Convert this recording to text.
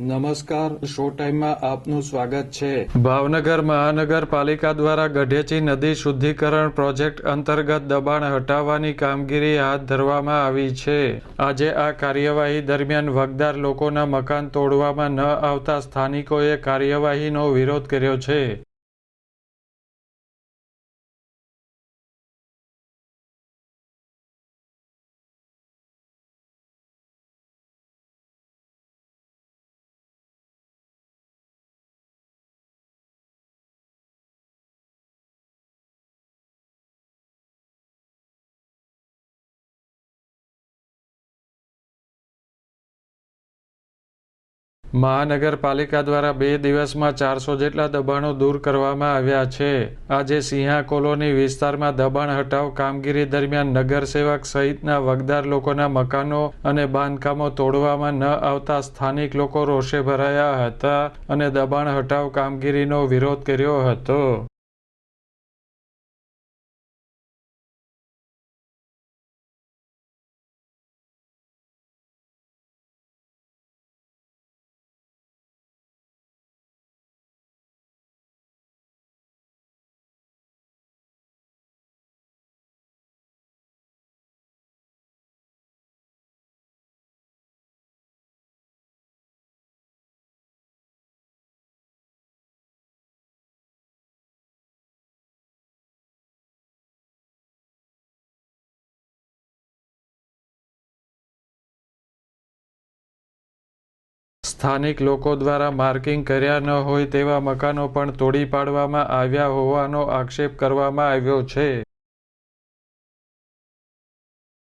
નમસ્કાર શો ટાઈમમાં આપનું સ્વાગત છે. ભાવનગર મહાનગરપાલિકા દ્વારા ગઢેચી નદી શુદ્ધિકરણ પ્રોજેક્ટ અંતર્ગત દબાણ હટાવવાની કામગીરી હાથ ધરવામાં આવી છે. આજે આ કાર્યવાહી દરમિયાન વગદાર લોકોના મકાન તોડવામાં ન આવતા સ્થાનિકોએ કાર્યવાહીનો વિરોધ કર્યો છે. મહાનગરપાલિકા દ્વારા બે દિવસમાં ચારસો જેટલા દબાણો દૂર કરવામાં આવ્યા છે. આજે સિંહા કોલોની વિસ્તારમાં દબાણ હટાવ કામગીરી દરમિયાન નગરસેવક સહિતના વગદાર લોકોના મકાનો અને બાંધકામો તોડવામાં ન આવતા સ્થાનિક લોકો રોષે ભરાયા હતા અને દબાણ હટાવ કામગીરીનો વિરોધ કર્યો હતો. સ્થાનિક લોકો દ્વારા માર્કિંગ કર્યા ન હોય તેવા મકાનો પણ તોડી પાડવામાં આવ્યા હોવાનો આક્ષેપ કરવામાં આવ્યો છે.